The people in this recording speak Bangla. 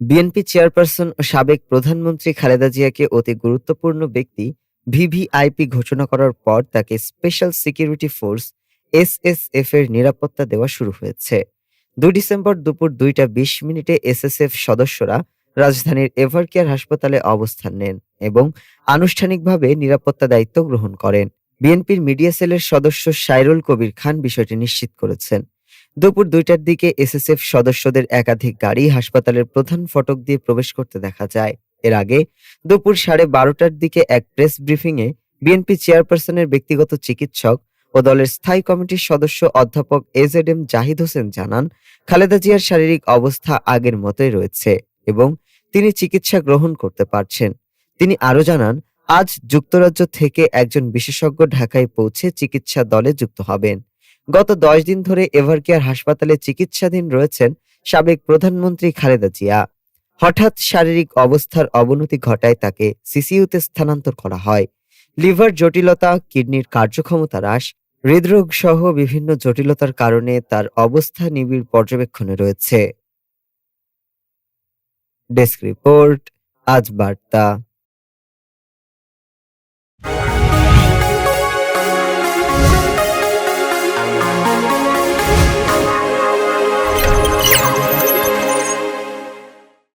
বিএনপি চেয়ারপারসন ও সাবেক প্রধানমন্ত্রী খালেদা জিয়াকে অতি গুরুত্বপূর্ণ ব্যক্তি ভিভিআইপি ঘোষণা করার পর তাকে স্পেশাল সিকিউরিটি ফোর্স এসএসএফ এর নিরাপত্তা দেওয়া শুরু হয়েছে। দুই ডিসেম্বর দুপুর দুইটা বিশ মিনিটে এসএসএফ সদস্যরা রাজধানীর এভারকেয়ার হাসপাতালে অবস্থান নেন এবং আনুষ্ঠানিকভাবে নিরাপত্তা দায়িত্ব গ্রহণ করেন। বিএনপির মিডিয়া সেলের সদস্য সাইরুল কবির খান বিষয়টি নিশ্চিত করেছেন। দুপুর দুইটার দিকে এসএসএফ সদস্যদের একাধিক গাড়ি হাসপাতালের প্রধান ফটক দিয়ে প্রবেশ করতে দেখা যায়। এর আগে দুপুর সাড়ে বারোটার দিকে এক প্রেস ব্রিফিংয়ে বিএনপি চেয়ারপারসনের ব্যক্তিগত চিকিৎসক ও দলের স্থায়ী কমিটির সদস্য অধ্যাপক এজেড এম জাহিদ হোসেন জানান, খালেদা জিয়ার শারীরিক অবস্থা আগের মতোই রয়েছে এবং তিনি চিকিৎসা গ্রহণ করতে পারছেন। তিনি আরও জানান, আজ যুক্তরাজ্য থেকে একজন বিশেষজ্ঞ ঢাকায় পৌঁছে চিকিৎসা দলে যুক্ত হবেন। গত দশ দিন ধরে এভারকেয়ার হাসপাতালে চিকিৎসাধীন রয়েছেন সাবেক প্রধানমন্ত্রী খালেদা জিয়া। হঠাৎ শারীরিক অবস্থার অবনতি ঘটায় তাকে সিসিইউতে স্থানান্তর করা হয়। লিভার জটিলতা, কিডনির কার্যক্ষমতা হ্রাস, হৃদরোগ সহ বিভিন্ন জটিলতার কারণে তার অবস্থা নিবিড় পর্যবেক্ষণে রয়েছে। ডেস্ক রিপোর্ট, আজ বার্তা।